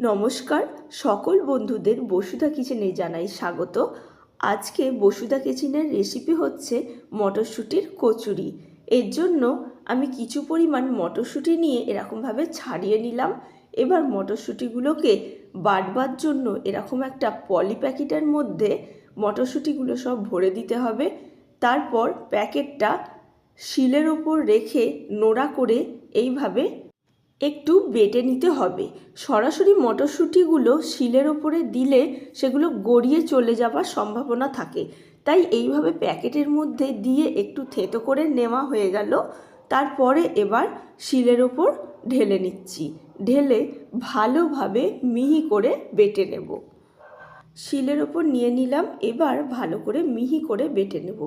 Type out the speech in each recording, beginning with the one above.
নমস্কার, সকল বন্ধুদের বসুধা কিচেনে জানাই স্বাগত। আজকে বসুধা কিচেনের রেসিপি হচ্ছে মটরশুঁটির কচুরি। এর জন্য আমি কিছু পরিমাণ মটরশুঁটি নিয়ে এরকমভাবে ছাড়িয়ে নিলাম। এবার মটরশুঁটিগুলোকে বাটবার জন্য এরকম একটা পলি প্যাকেটের মধ্যে মটরশুঁটিগুলো সব ভরে দিতে হবে। তারপর প্যাকেটটা শিলের ওপর রেখে নোড়া করে এইভাবে একটু বেটে নিতে হবে। সরাসরি মটরশুঁটিগুলো শিলের ওপরে দিলে সেগুলো গড়িয়ে চলে যাবার সম্ভাবনা থাকে। তাই এইভাবে প্যাকেটের মধ্যে দিয়ে একটু থেতো করে নেওয়া হয়ে গেল। তারপরে এবার শিলের ওপর ঢেলে নিচ্ছি। ঢেলে ভালোভাবে মিহি করে বেটে নেব। শিলের ওপর নিয়ে নিলাম, এবার ভালো করে মিহি করে বেটে নেব।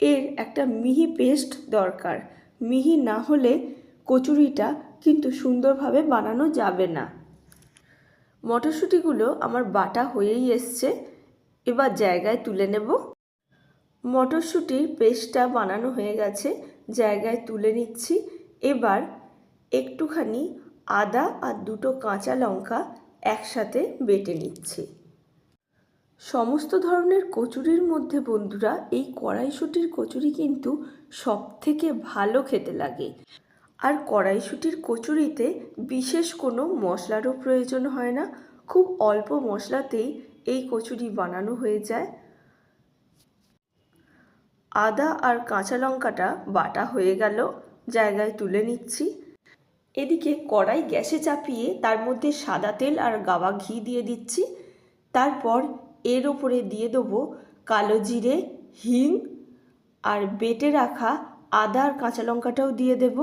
এর একটা মিহি পেস্ট দরকার। মিহি না হলে কচুরিটা কিন্তু সুন্দরভাবে বানানো যাবে না। মটরশুঁটিগুলো আমার বাটা হয়েই এসছে, এবার জায়গায় তুলে নেব। মটরশুঁটির পেস্টটা বানানো হয়ে গেছে, জায়গায় তুলে নিচ্ছি। এবার একটুখানি আদা আর দুটো কাঁচা লঙ্কা একসাথে বেটে নিচ্ছি। সমস্ত ধরনের কচুরির মধ্যে বন্ধুরা, এই কড়াইশুটির কচুরি কিন্তু সব থেকে ভালো খেতে লাগে। আর কড়াইশুটির কচুরিতে বিশেষ কোনো মশলারও প্রয়োজন হয় না। খুব অল্প মশলাতেই এই কচুরি বানানো হয়ে যায়। আদা আর কাঁচা লঙ্কাটা বাটা হয়ে গেল, জায়গায় তুলে নিচ্ছি। এদিকে কড়াই গ্যাসে চাপিয়ে তার মধ্যে সাদা তেল আর গাওয়া ঘি দিয়ে দিচ্ছি। তারপর এর ওপরে দিয়ে দেবো কালো জিরে, হিং আর বেটে রাখা আদা আর কাঁচা লঙ্কাটাও দিয়ে দেব।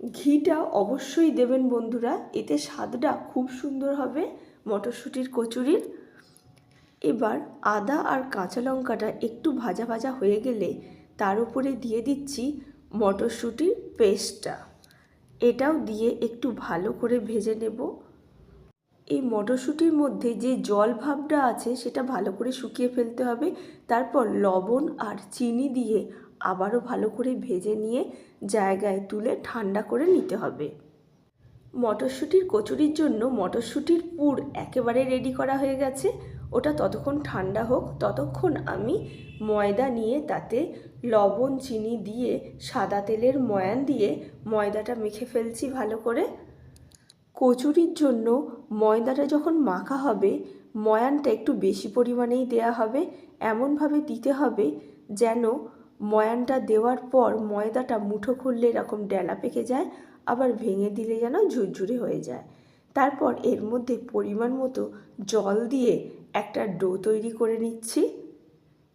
ঘিটা অবশ্যই দেবেন বন্ধুরা, এতে স্বাদটা খুব সুন্দর হবে মটরশুঁটির কচুরির। এবার আদা আর কাঁচা লঙ্কাটা একটু ভাজা ভাজা হয়ে গেলে তার উপরে দিয়ে দিচ্ছি মটরশুঁটির পেস্টটা। এটাও দিয়ে একটু ভালো করে ভেজে নেব। এই মটরশুঁটির মধ্যে যে জল ভাবটা আছে সেটা ভালো করে শুকিয়ে ফেলতে হবে। তারপর লবণ আর চিনি দিয়ে আবারও ভালো করে ভেজে নিয়ে জায়গায় তুলে ঠান্ডা করে নিতে হবে। মটরশুঁটির কচুরির জন্য মটরশুঁটির পুর একেবারে রেডি করা হয়ে গেছে। ওটা ততক্ষণ ঠান্ডা হোক। ততক্ষণ আমি ময়দা নিয়ে তাতে লবণ, চিনি দিয়ে সাদা তেলের ময়ান দিয়ে ময়দাটা মেখে ফেলছি ভালো করে। কচুরির জন্য ময়দাটা যখন মাখা হবে, ময়ানটা একটু বেশি পরিমাণেই দেয়া হবে। এমনভাবে দিতে হবে যেন ময়ানটা দেওয়ার পর ময়দাটা মুঠো খুললে এরকম ডেলা পেকে যায়, আবার ভেঙে দিলে যেন ঝুরঝুরে হয়ে যায়। তারপর এর মধ্যে পরিমাণ মতো জল দিয়ে একটা ডো তৈরি করে নিচ্ছি।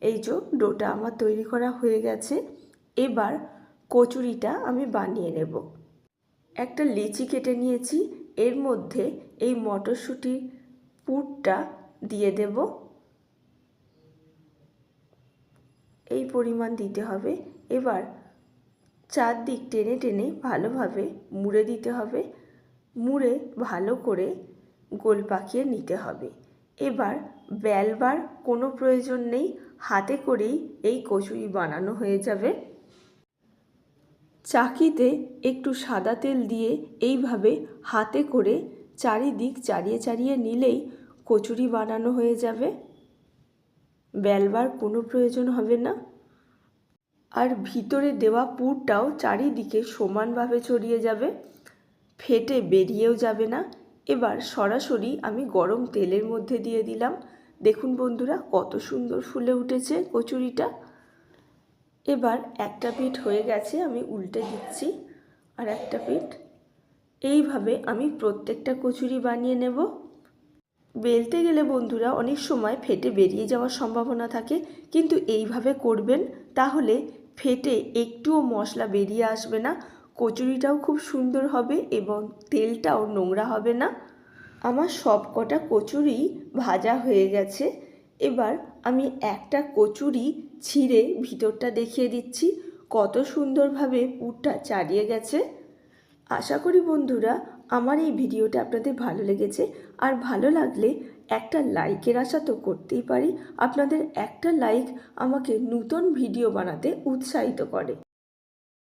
এই যে ডোটা আমার তৈরি করা হয়ে গেছে। এবার কচুরিটা আমি বানিয়ে নেব। একটা লিচি কেটে নিয়েছি। এর মধ্যে এই মটরশুঁটির পুরটা দিয়ে দেব। এই পরিমাণ দিতে হবে। এবার চারদিক টেনে টেনে ভালোভাবে মুড়ে দিতে হবে। মুড়ে ভালো করে গোল পাকিয়ে নিতে হবে। এবার বেলবার কোনো প্রয়োজন নেই, হাতে করেই এই কচুরি বানানো হয়ে যাবে। চাকিতে একটু সাদা তেল দিয়ে এইভাবে হাতে করে চারিদিক চারিয়ে চারিয়ে নিলেই কচুরি বানানো হয়ে যাবে। বেলবার কোনো প্রয়োজন হবে না। আর ভিতরে দেওয়া পুরটাও চারিদিকে সমানভাবে ছড়িয়ে যাবে। ফেটে বেরিয়েও যাবে না। এবার সরাসরি আমি গরম তেলের মধ্যে দিয়ে দিলাম। দেখুন বন্ধুরা, কত সুন্দর ফুলে উঠেছে কচুরিটা। এবার একটা পিঠ হয়ে গেছে, আমি উল্টে দিচ্ছি আর একটা পিঠ। এইভাবে আমি প্রত্যেকটা কচুরি বানিয়ে নেব। বেলতে গেলে বন্ধুরা অনেক সময় ফেটে বেরিয়ে যাওয়ার সম্ভাবনা থাকে, কিন্তু এইভাবে করবেন তাহলে ফেটে একটুও মশলা বেরিয়ে আসবে না, কচুরিটাও খুব সুন্দর হবে এবং তেলটাও নোংরা হবে না। আমার সব কটা কচুরি ভাজা হয়ে গেছে, এবার আমি একটা কচুরি ছিঁড়ে ভিতরটা দেখিয়ে দিচ্ছি, কত সুন্দরভাবে পুরটা চাড়িয়ে গেছে। আশা করি বন্ধুরা আমার এই ভিডিওটা আপনাদের ভালো লেগেছে আর ভালো লাগলে একটা লাইকের আশা তো করতেই পারি। আপনাদের একটা লাইক আমাকে নতুন ভিডিও বানাতে উৎসাহিত করে।